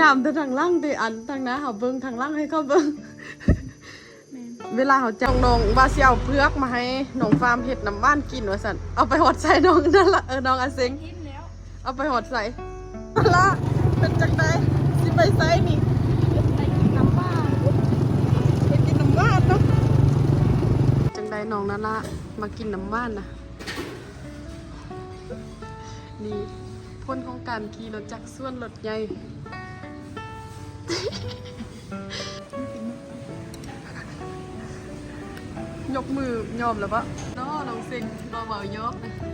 งามแต่ทางล่างแต่อันทางหน้าเขาเบิ่งทางล่างให้เขาเบิ่งแม่นเวลาเขาจะน้องๆว่าสิเอาเพือกมาให้น้องฟาร์มเห็ดน้ำบ้านกินว่าสันเอาไปหอดใส่น้องนั่นละเออน้องอาเซงกินแล้วเอาไปหอดใส่ละเป็นจังไดสิไปใส่นี่ไปกินน้ำบ้าไปกินน้ำบ้านเนาะจังไดน้องนั่นละมากินน้ำบ้านนะนี่พ้นของการขี่รถจักรส่วนรถใหญ่ ยกมือยอมแล้วปะน้อน้องเซ็งมาเบาเยอะ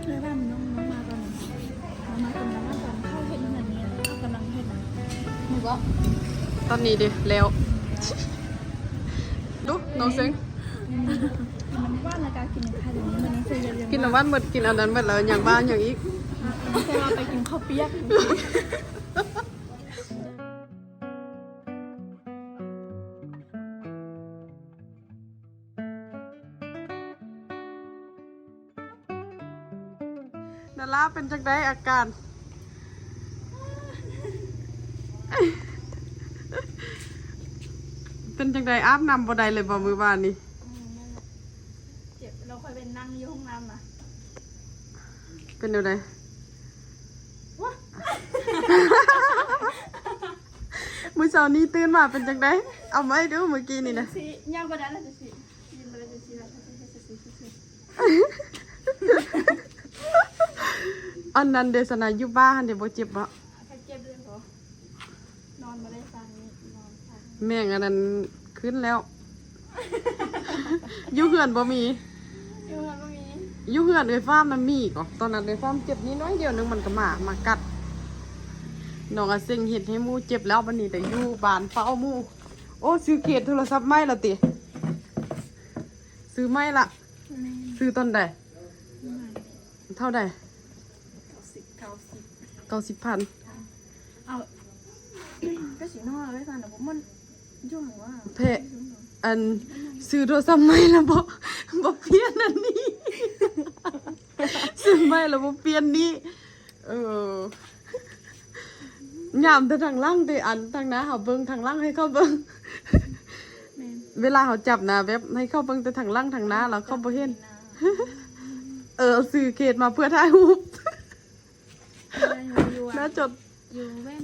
เลยว่ามันน้องน้องมาตอนไหนน้องมาตอนนั้นตอนเข้าเห็นเหมือนนี้เข้ากำลังเห็นหนูก็ตอนนี้ดิแล้วดูน้องเซ็งมันว่านละกากินค่ะเดี๋ยวนี้มันนี่คือเรียนกินน้ำวันหมดกินอันนั้นหมดแล้วอย่างบ้านอย่างอีกแค่ว่าไปกินข้าวเปี๊ยก เป็นจังได้อาการ เป็นจังได้อาบน้ำบ่ได้เลยบ่มือบ้านนี่เจ็บเราคอยเป็นนั่งอยู่ห้องน้ำอะเป็นเดี๋ยวใดว้ามื้อเช้านี้ตื่นมาเป็นจังได้เอามาให้ดูเมื่อกี้นี่นะสิย่างก็ได้แล้วจะสิยินไปแล้วจะสิแล้วจะสิจะสิจะสิ อันนั้นเดสนาอยู่บ้านเดี๋ยวบ่เจ็บบ่ใครเจ็บเลยเหรอนอนมาได้ฟังนอนฟังแม่งอันนั้นขึ้นแล้ว อยู่เหือนบ่มี อยู่กันตรงนี้อยู่เหือนเอ้ยฟ้าร์มมันมีก่อตอนนั้นเอ้ยฟ้าร์มเจ็บนิดน้อยเดียวนึงมันก็มามากัดน้องอาเซ็งเห็ดให้หมูเจ็บแล้วบัดนี้แต่อยู่บ้านเฝ้าหมูโอ้ซื้อเขตโทรศัพท์ใหม่และติ ซื้อใหม่ละแม่ซื้อตอนใดไม่เท่าใด เก้าสิบเก้าสิบ เก้าสิบพันเอาก็สีนอกไว้ฟังแต่ผมมันยุ่งว่าเพะอันซื้อโทรศัพท์ใหม่แล้วบ่บ่เปลี่ยนอันนี้ซื้อใหม่แล้วบ่เปลี่ยนนี้เอองามแต่ทางล่างแต่อันทางหน้าเขาเบิ่งทางล่างให้เขาเบิ่งแม่เวลาเขาจับนะแบบให้เข้าเบิ่งแต่ทางล่างทางหน้าแล้วเขาบ่เห็นเออเอาซื้อเขตมาเพื่อถ่ายรูป อยู่น่าจดอยู่แว่น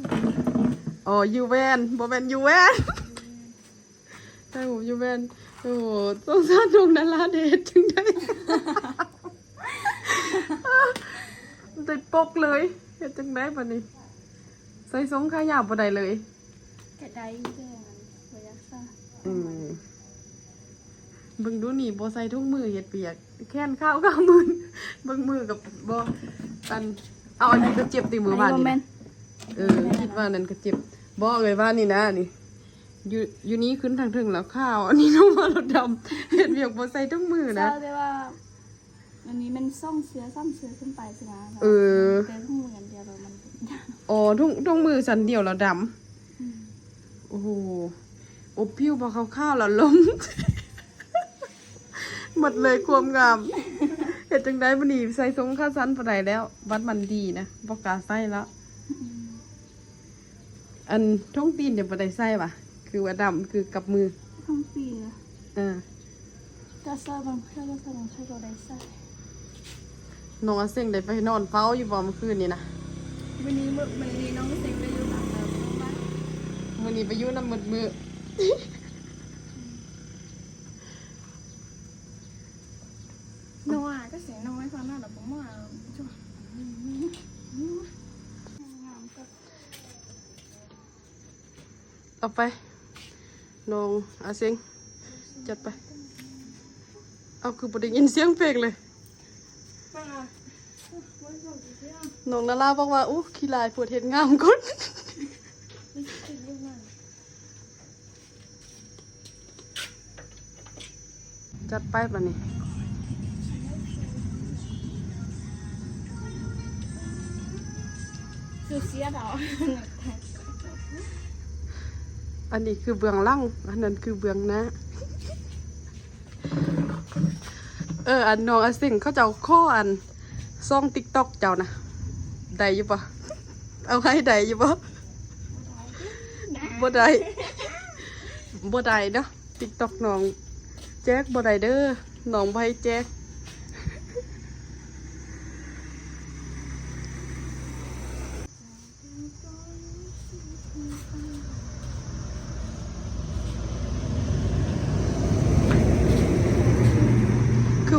อ๋อยูแวนบ่แม่นยูแวนถ่ายรูปยูแวนโอ้โหสงสารดวงดาราเดชจึงได้ได้ปกเลยเฮ็ดจังได๋บัดนี้ใส่สงขายาวบ่ได้เลยกระไดแจ้งพยักซ่าอืมเบิ่งดูนี่บ่ใส่ถุงมือเฮ็ดเปียก แค่นข้าวข้าวมือเบิ่งมือกับบ่อัน เอาอันนี้ก็เจ็บติมือบ้านนี่นะเออคิดว่านั่นก็เจ็บบ่เอ่ยว่านี่นะนี่อยู่อยู่นี้ขึ้นทางถึงแล้วข้าว อันนี้น้องมารถดำเฮ็ดเวียกบ่ใส่ถุงมือนะเจ้าได้ว่าอันนี้มันซ่องเสือซ่อมเสือขึ้นไปใช่ไหมเออแต่ทุ่งเหมือนเดียวเรามันอ๋อถุงถุงมือสันเดียวแล้วดำโอ้โหอบผิวบ่ข้าวๆแล้วล้มหมดเลยความงาม เห็ดจังได้บันนี้ใส่ทรงข้าสั้นปานใดแล้ววัดมันดีนะบอกกล้าใส่แล้วอันท่องตีนเดี๋ยวปานใดใส่ปะคือว่าดำคือกับมือท้องปีนะอ่าก็เสื้อบางเสื้อก็เสื้อบางเสื้อก็ได้ใส่น้องอาเซ็งได้ไปนอนเฝ้าอยู่บ่เมื่อคืนนี่นะวันนี้มื้อวันนี้น้องเซ็งไปอยู่หลังเราน้องบ้านมื้อนี้ไปอยู่น้ำมืดมือ น้อยก็เสียน้อยฟังหน้าแต่ผมว่าจ้ะงามก็ เอา ไปน้องอาเซงจัดไป เอาคือบ่ได้ยินเสียงเพลงเลยป้อบเสียงน้องนาราบอกว่าอู้ขี้ลายปวดเห็ดงามคนไม่ใช่เรื่องนั้นจัดไปป่ะนี่คือเสียดาว อันนี้คือเบื้องหล่างอันนั้นคือเบื้องหน้าเอออันน้องอาสิงเขาเจ้าข้ออันซ่องติ๊กต็อกเจ้านะได้อยู่ปะเอาให้ได้อยู่ปะบ่ได้บ่ได้เนาะ TikTok น้องแจ็คบ่ได้เด้อน้องบ่ให้แจ็ค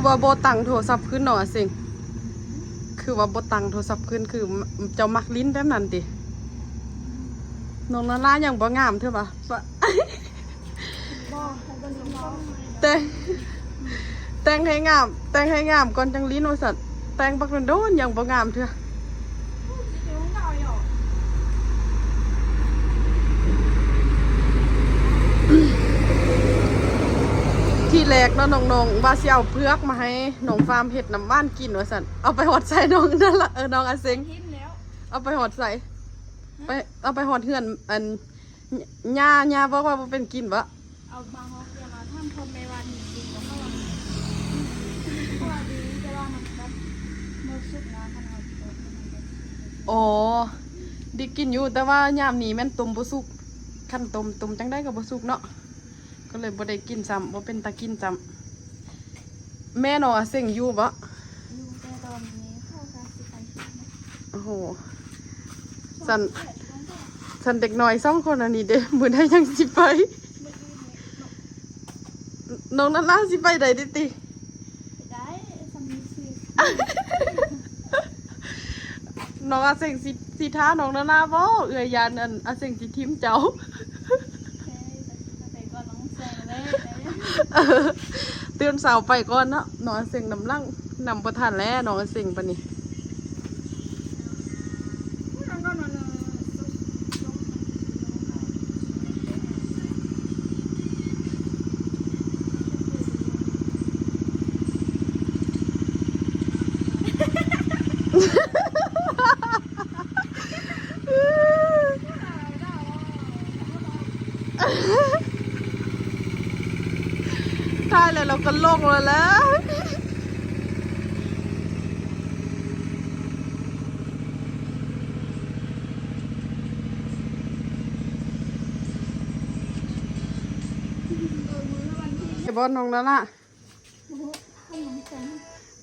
ว่าโบตังโทรศัพท์ขึ้นเนาะสิงคือว่าโบตังโทรศัพท์ขึ้นคือเจ้ามักลิ้นแบบนั้นติน้องนารายังบ่งามเท่าปะปะบ่ให้เบิ่งน้องบ่แต่งแต่งให้งาม แต่งให้งามก่อนจังลิ้นว่าสัตแต่งบักโดนอย่างบ่งามเถอะ สิวเงาอยู่ ที่ แรกเนาะน้องๆว่าสิเอาเพือกมาให้น้องฟาร์มเฮ็ดน้ำบ้านกินว่าสัตว์เอาไปหอดใส่น้องนั่นละเออน้องอาเซงหินแล้วเอาไปหอดใส่ไปเอาไปหอดเฮือนอันญาญาบอกว่าบ่เป็นกินวะเอาบางฮอกเรียกว่าทำคนในวันจริงๆก็เพราะว่าเพราะว่าดีแต่ว่ามันแบบมือสุกนะขนาดเออมันแบบอ๋อไดิกินอยู่แต่ว่ายามนี้แม่นต้มบ่สุกคันต้มต้มจังได้ก็บ่สุกเนาะ ก็เลยบ่ได้กินซ้ำบ่เป็นตากินซ้ำแม่น้องอาเซงอยู่บ่อยู่แต่ตอนนี้เข้าการสิไปชิมนะโอ้โหสันสันเด็กน้อยสองคนอันนี้เด้มือได้ยังสิไปน้องนันล่าสิไปใดดิติได้สามีสิน้องอาเซงสิสิท้าน้องนันล่าบ่เอื้อยยานอันอาเซงสิทิมเจ้า แค่ไปก่อนน้องแซงเลย เตือนสาวไปก่อนเนาะนอนเสียงน้ำลังนำประทานแล้วนอนเสียงปะนี่องก็นอน ใช่เลยเราก็ลงแล้วแหล้วไอ้บอสน้องแล้วล่ะ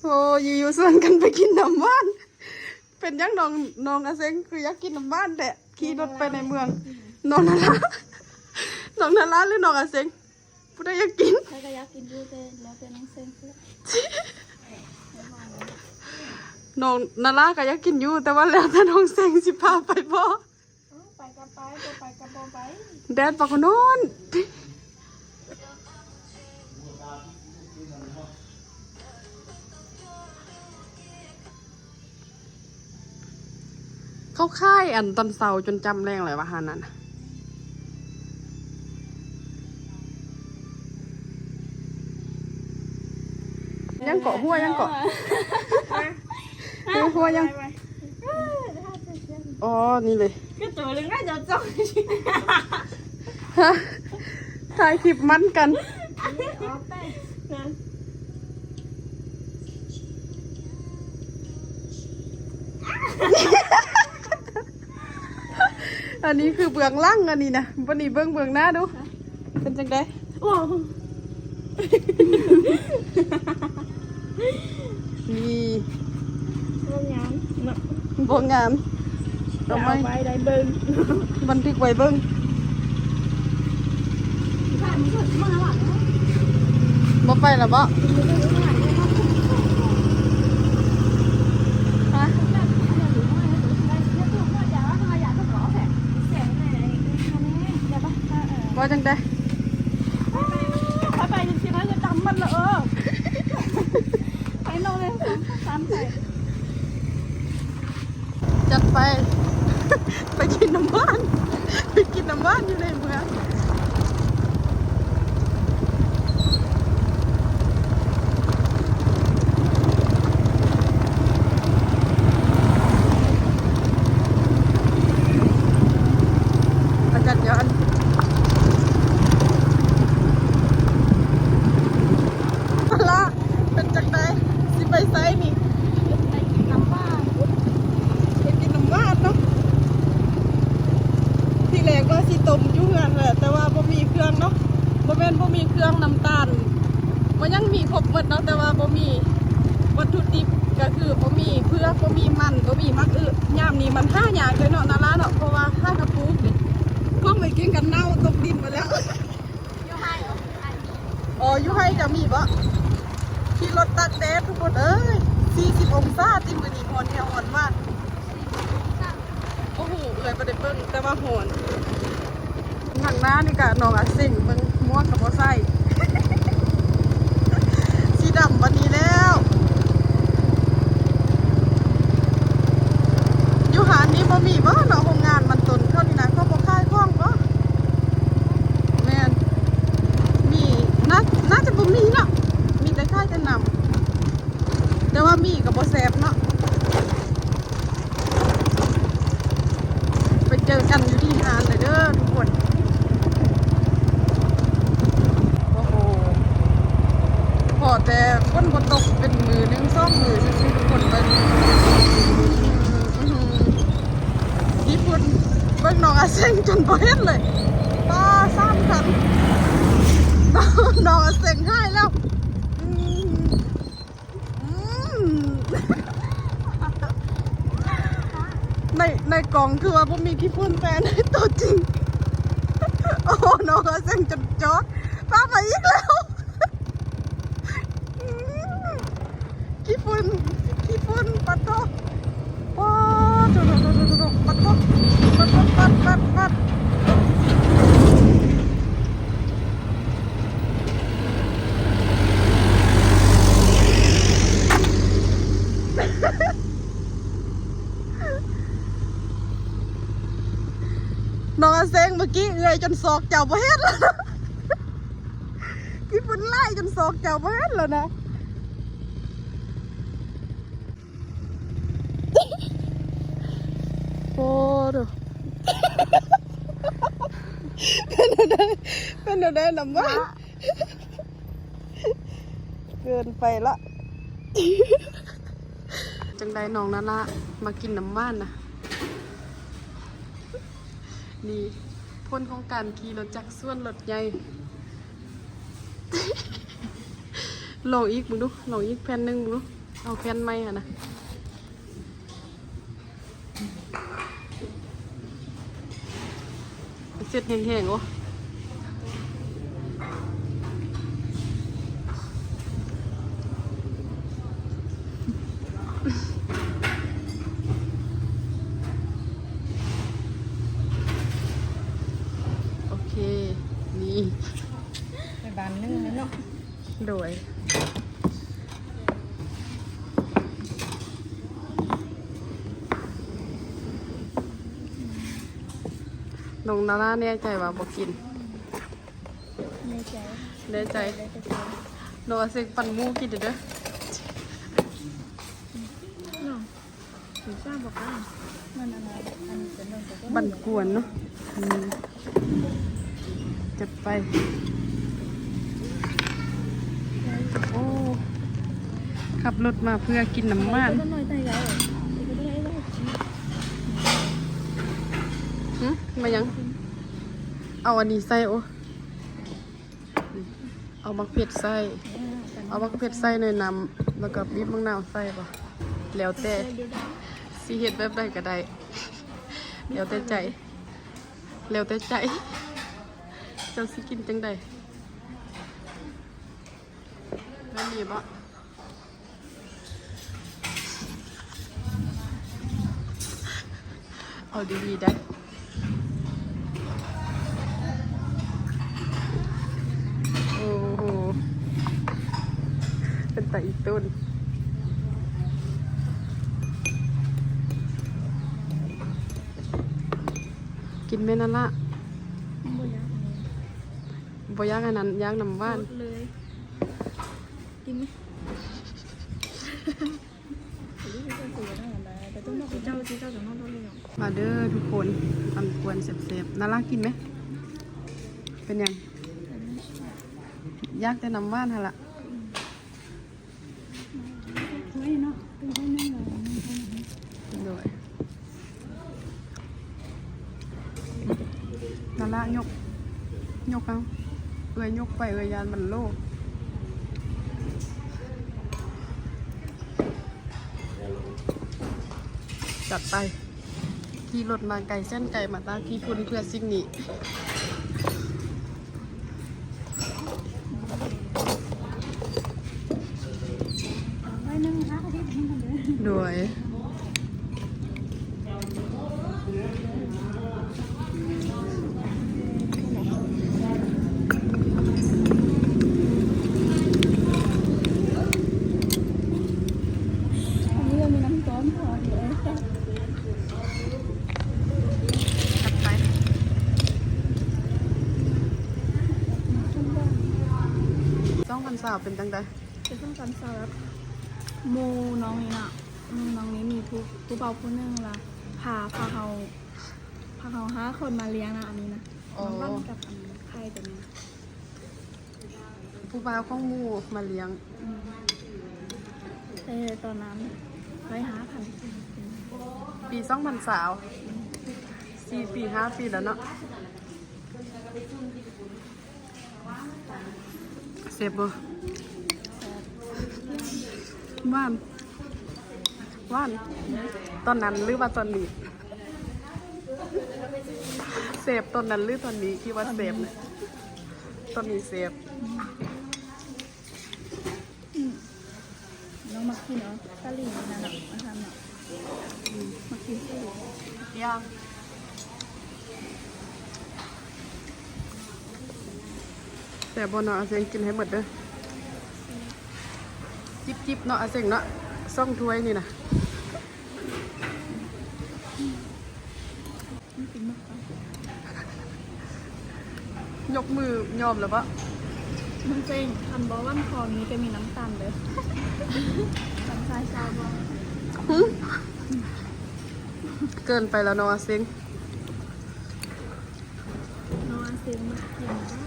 โอ้ยอยู่ๆส่วนกันไปกินน้ำบ้าน เป็นยังน้องน้องอาเซงคืออยากกินน้ำบ้านแต่ขี่รถไปในเมือง น้องนาราน้องนาราหรือน้องอาเซง ผู้ใดอยากกินใครก็อยากกินดูแต่แล้วแต่น้องเซนเพื่อน้องนาราก็อยากกินอยู่ แต่ว่าแล้วแต่น้องเซงสิพาไปบ่ไปกับไปบ่ไปกับบ่ไปแดดปากโนอนเขาค่ายอันตอนเสาร์จนจำแรงเลยว่าหานั้น ยังเกาะหัวยังเกาะหัวหัวยังอ๋อ นี่เลยก็ตัวนึงน่าจะจ้องฮะถ่ายคลิปมันกันเอาไปนั่นอันนี้คือเบื้องหล่างอันนี้นะวันนี้เบื้องเบื้องหน้าดู เป็นจังไดโอ้ นี่ลงยังเนาะบงงามทำไมไปได้เบิ่งบันทึกไว้เบิ้งผ่านสุดมาหลังบ่ไปแล้วบ่ฮะเดี๋ยวปะว่าจังไดไปไปจริงๆนะจะจำมันเลยเออไปนอน เลยซ้ำไปจัดไป ไปกินน้ำว่านไปกินน้ำว่านอยู่ในเมืองอากาศย้อน ละเป็นจังไดสิไปไซนี่ ไปกินน้ำบ้าน ไปกินน้ำบ้านเนาะที่แรก กว่าสิต้มอยู่เฮือนแหละแต่ว่าบ่มีเครื่องเนาะบ่แม่นบ่มีเครื่องน้ำตาล มันยังมีครบหมดเนาะแต่ว่าบ่มีวัตถุดิบก็คือบ่มีเพื่อบ่มีมันบ่มีมักอึยามนี้มันห้าอย่างเลยเนาะนาราเนาะเพราะว่าห้ากระปุกนี่พวกไม่กินกันเน่าตกดินมาแล้วอ๋อยู่ให้จะมีบ่ขี่รถตักแดดทุกคนเอ้ย40องศาติมือนี้ฮ้อนแท้ฮ้อนมากโอ้โหเอ่ยประเด็นเบิ้งแต่ว่าโหนทางหน้านี่กะน้องอาสิ่งเบิ้งม่วงกับบ่ใส่สีดำวันนี้แล้ว อยู่หาดนี้บ่มีบ่เนาะโรงงานมันตนเข้านี่นะเขาบ่คายข้องบ่แม่นมีน่าน่าจะบ่มีเนาะมีแต่ค่ายแต่นำแต่ว่ามีก็บ่แซ่บเนาะ ไปเจอกันอยู่ที่งานเลยเด้อทุกคน โอ้โห พอแต่ฝนบ่ตกเป็นมือหนึ่งสองมือซื่อๆทุกคนเลยอื้อหือญี่ปุ่นเบิ่งน้องอาเซงจนบ่เห็นเลยป้าสามคันน้องน้องอาเซงให้แล้วอืมอืม ในในกล่อง คือว่าผมมีขี้พุ่นแฟนให้ตัวจริง โอ้โหน้องเส้นจนจอดป้าไปอีกแล้วขี้ฝุ่นขี้ฝุ่นปัดโตป้าดูดูดูดูดูปัดโตปัดโตปัดปัดปัดน้องอาเซงเมื่อ กี้เอื่อยจนศอกเจ้าประเฮ็ดแล้วนะขี้พุ่นไล่จนศอกเจ้าประเฮ็ดแล้วนะโอ้ดูเป็นอะไรเป็นอะไรลำว่าเกินไปละจังใดน้องนาละมากินน้ำว่านนะนี่ พ้นของการขี่รถจักรส่วนรถใหญ่ลองอีกมึงดูลองอีกแผ่นหนึ่งมึงดูเอาแผ่นไม้ค่ะนะเสร็จแห้งๆโอ้เค นี่ ไปบ้านนึงเนาะ โดย น้องนาร่าแน่ใจว่าบอกกิน ในใจแน่ใจได้แต่ใจโนอาเซกปันหมูกินเด้อเนาะถึงทราบบอกว่ามันอะไรอันนี้เป็นเรื่องของบันกวนเนาะอืมจัดไป โอ้ ขับรถมาเพื่อกินน้ำมัน ก็น้อยใจแล้วก็ได้แล้ว หึ มายัง เอาอันนี้ใส่โอ้เอามักเผ็ดใส่ เอามักเผ็ดใส่ในน้ำแล้วก็บีบมะนาวใส่ปะแล้วแต่สิเฮ็ดแบบใดก็ได้แล้วแต่ใจ แล้วแต่ใจ เจ้าสิกินจังใดแล้วมีบ่เอาดีๆได้ โอ้โห เป็น ตาอีต้น กินแม่นั่นละบ่อยากบ่ย่างอันนั้นย่างน้ำว่านเลยกินไหมแต่ต้องบอกเจ้าเจ้าจะนอนตัวเลี้ยงมาเด้อทุกคนอันควรเสบๆน่ารักกินไหม เป็นยัง ยากแต่น้ำว่านฮะละ ไม่เนาะเป็นแค่นั่งเลยายก ยกเอาเอ้ยยกไปเอยยานมันโลกจัดไป ขี่รถมาไกลเส้นไก่มาตาขี่พุ่นเพื่อสิ่งนี้ ไว้นึ่งนะอาทิตย์นึงกันเลย ด้วย อันนี้เรามีน้ำซ้อนพอเลย จัดไปต้องพันสาวเป็นจังไดจะต้องการสำหรับโมน้องนี้น่ะอืมน้องนี้มีผู้ผู้เบาผู้หนึงละพาพาเขาพาเขาห้าคนมาเลี้ยงนะอันนี้นะอ๋อน้องบ้านกับอันไข่ตัวเนี้ยผู้บ่าวของหมู่มาเลี้ยง อืมแต่ตอนนั้นไว้หาพันปีสองพันสาวสี่ปีห้าปีแล้วเนาะ เสพบ่ว่านว่านตอนนั้นหรือว่าตอนนี้เสพตอนนั้นหรือตอนนี้คิดว่าเสพเนี่ยตอนนี้เสพน้องมักกินเนาะกะหรี่นั่นแหละมาทำเนาะมักกินกะหรี่ย่าง แต่บนเนาะอาเซงกินให้หมดเด้อจิบจิบๆเนาะอาเซงเนาะซ่องถ้วยนี่นะไม่กินมากกว่ายกมือยอมแล้วปะมันเจ๋งคันบอกว่าคอนี้จะมีน้ำตาลเลยน้ำชายชาวบ้านหึเกินไปแล้วเนาะอาเซงนอนเซ็งมากินบ้านไปกิน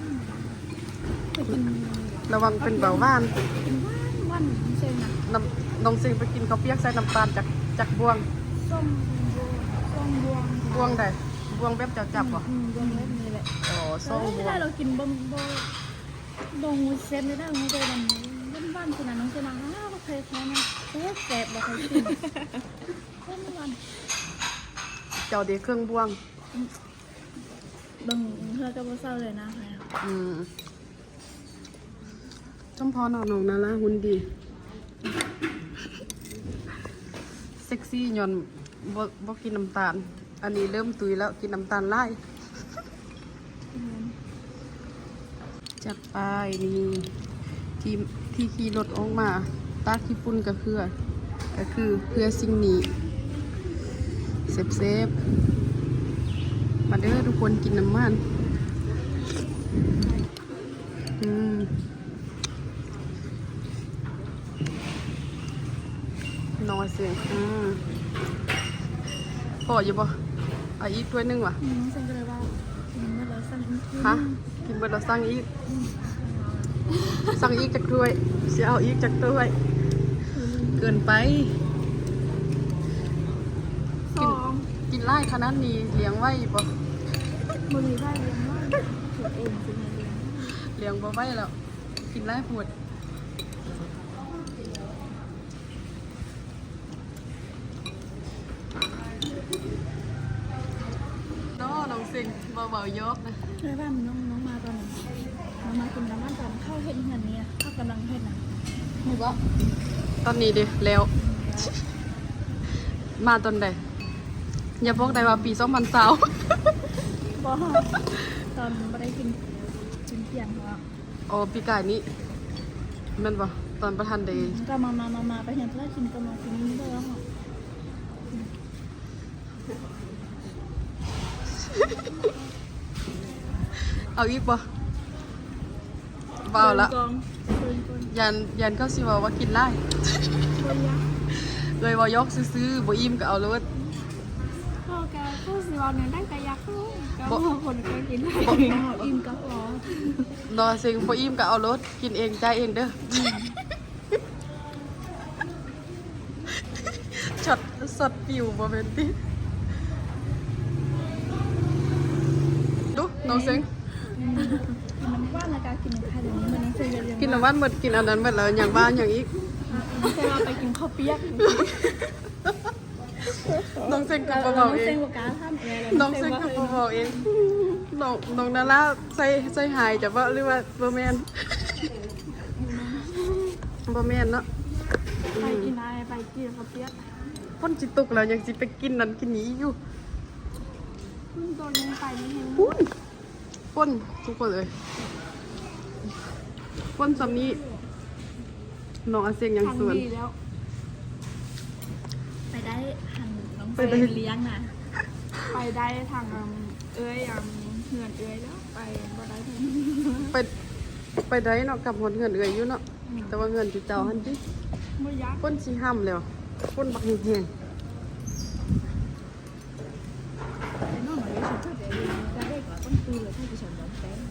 ระวังเป็นเบาหวานกินบ้านวันเซ็งนะน้ำน้องเซงไปกินข้าวเปียกใส่น้ำตาลจากจากบวงส้มบวงส้มบวงบวงใดบวงแบบเจ้าจับบ่อืมบวงเล็บนี่แหละอ๋อส้มบไม่วได้งเรากินบ่มบ่บ่งูเซ็ตไม่ได้งูเดินบ้านบ้านขนาดน้องเซนังอ้าวก็เคยแพ้นะโอ้แสบบ่เคยกินเพิ่นวันเจ้าเดีเครื่องบวง เบิ่งเพื่อก็บ่เศร้าเลยนะแม่อืม จมพอหนอนองนาละหุ่นดี เซ็กซี่ยอนบ่บ่กินน้ำตาล อันนี้เริ่มตุยแล้วกินน้ำตาลไล่จัดไปนี่ที่ที่ขี่รถออกมาตาขี้ปุ่นก็คือก็คือเพื่อสิ่งนี้เซฟเซฟมาเด้อทุกคนกินน้ำมัน อืม น้อยเสียงอืมพออยู่ปะเอาอีกถ้วยหนึงวะอืมเซ็งก็เลยว่าอืมเมื่อไรสั่งอีกทีฮะกินเบิดเราสั่งอีก สั่งอีกจากถ้วยเสียเอาอีกจากถ้วย เกินไป สองกินไล่ขนาดนี้เลี้ยงไว้ปะมือได้เลี้ยงว่าถูกเองสิเนี่ยเลี้ยงเลี้ยงบ่ไว้แล้ว กินไล่ปวดน้อน้องสิง เบาๆยกนะเลยว่ามันน้องน้องมาตอนไหนน้องมากินน้ำมันตอนเข้าเห็ดเงินเนี่ยเข้ากำลังเห็ดนะหนูว่าตอนนี้ดิแล้ว มาตอนใดอย่าบอกได้ว่าปีสองพันสาวบอตอนไม่ได้กินกินเที่ยงเขาอะโอ้ปีกายนี้แมันบ่ตอนประทันเดย์ก็มามามามาไปเห็นเพื่อนกินก็มากินนี่ด้วยแล้วเหรอ เอาอีกบ่เบาละเดินกองเดินกองยันยันเข้าสิว่าว่ากินไล่เดินยักษ์เลยว่ายกซื้อๆบ่อิ่มก็เอาเลยพ่อแกพ่อสิวันเนี่ยได้แต่ยักษ์ลูกก็คนก็กินได้อิ่มก็พอนอนสิงบ่อิ่มก็เอารถกินเองจ่ายเองเด้ออช็อตสดปิวบ่เป็นติดูน้องเซ็ง กินน้ำว่านแล้วก็กินน้ำไข่เดี๋ยวนี้มันน้องเซ็งจะเรียนกินน้ำวันหมดกินอันนั้นหมดแล้วอย่างบ้านอย่างอีกเซ็งเอาไปกินข้าวเปียกน้องเซ็งกับน้เบาองๆเอเซ็งงกับการทำเองน้องเซ็งกับเบาๆเองน้องน้องนาราใส่ใส่หายจะว่าหรือว่าบ่แม่นบ่แม่นเนาะไปกินอะไรไปกินข้าวเปียกพ่นจิตกแล้วยังสิไปกินนั่นกินนี้อยู่ตัวยังไปไม่เห็น ปุ้นพ่นทุกคนเลยพ่นสำนี้น้องอาเซียงยังทางสวน ดีแล้ว ไปได้ทางน้องไปเซ็ได้งเลี้ยงนะไปได้ทางเอ้ยยังเหือนเอ้ยแล้วไปบ่ได้ทางไปไปได้เนาะกลับหอนเงินเอ่ยอยู่เนาะแต่ว่าเงินที่เจ้าหันดิบ่ยักพ่นสีห้ำแล้วพ่นบักเฮียงไปนอกมาเลยฉันก็เดี๋ยวจะได้กว่าต้นปีเลยที่ดิฉันน้องเซ็ง ๆ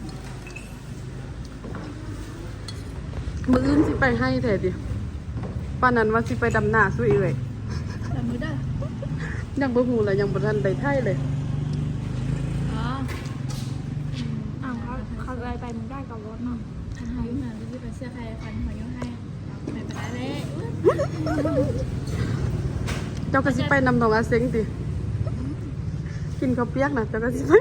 มืออื่นสิไปให้แท้ดิป้านนั้นว่าสิไปดำนาสุยเอ่ยทำมือได้ยังบ่ฮู้เลยยังบ่ทันได้ไทยเลยอ๋ออ้าวเขาเขาไปไปมึงได้กับรถเนาะทางหายุ่งนะที่เป็นเสื้อใครฟันหอยยุ่งให้ไม่เป็นไรเลยเจ้าก็สิไปนำน้องอาเซ็งติกินข้าวเปียกนะเจ้าก็สิไป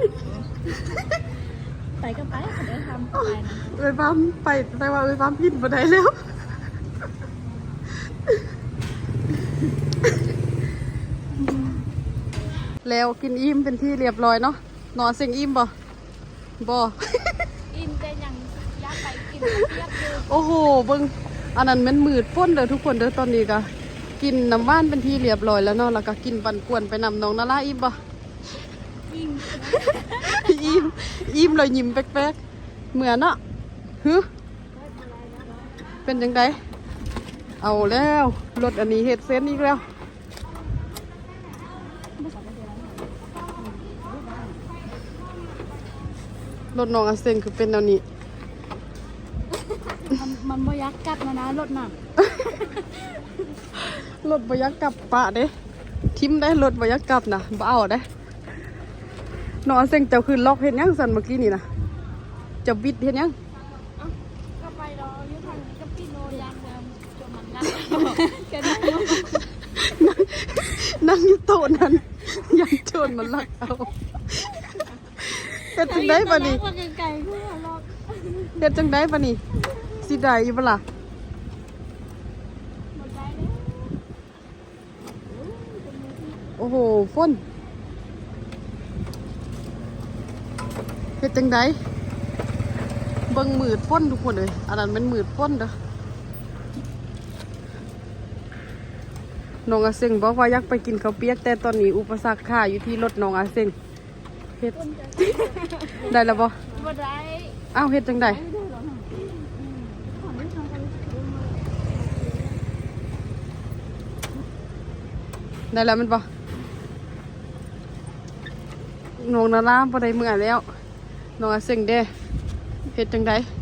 ไปก็ไปเดี๋ยวทำไปนะเอ้ยปั๊มไปแต่ว่าเอ้ยปั๊มพินบ่ได้แล้ว แล้วกินอิ่มเป็นที่เรียบร้อยเนาะนอนเสียงอิ่มบ่บ่อินแต่ยังยายไปกินเทียบโอ้โหเบิ่งอันนั้นมันมืดพ้นเด้อทุกคนเด้อตอนนี้ก็กินน้ำว่านเป็นที่เรียบร้อยแล้วเนาะแล้วก็กินปันกวนไปนำน้องนาราอิ่มบ่อิน อิ่มอิ่มเลยยิ้มแป๊กๆเหมือนเนาะฮึเป็นจังไดเอาแล้วรถอันนี้เฮ็ดเส้นอีกแล้วรถน้องอาเซงคือเป็นแนวนี้ มันมันบ่ยักกัดมานะรถน่ะรถบอยักกลับปะเด้ ทิมได้รถบอยักกลับนะบ่เอาเด้ น้องอาเซงเจ้าคือล็อกเห็นยังสันเมื่อกี้นี่นะเจะบิดเห็นยังก็ไปรออยู่ทางนี้ก็พี่โนยังเดิมจนมันงัดแกนั่งนั่งอยู่โต๊ะนั้นยังโจรมันลักเอาเฮ็ดจังได้ปะนี่ว่าไกลๆเพื่อรอบเฮ็ดจังได้ปะนี่สิได้อยู่ปะล่ะหมดได้เลยโอ้โหฝน เฮ็ดจังไดเบิ่งมืดฝนทุกคนเลยอันนั้นมันมืดฝนเด้อน้องอาเซงบอกว่าอยากไปกินข้าวเปียกแต่ตอนนี้อุปสรรคค่าอยู่ที่รถน้องอาเซงเฮ็ดได้แล้วบ่หมดได้อ้าวเฮ็ดจังไดได้แล้วแมันบ่น้องนาราบ่ได้เมื่อแล้ว น้องอาเซงเด้เฮ็ดจังได๋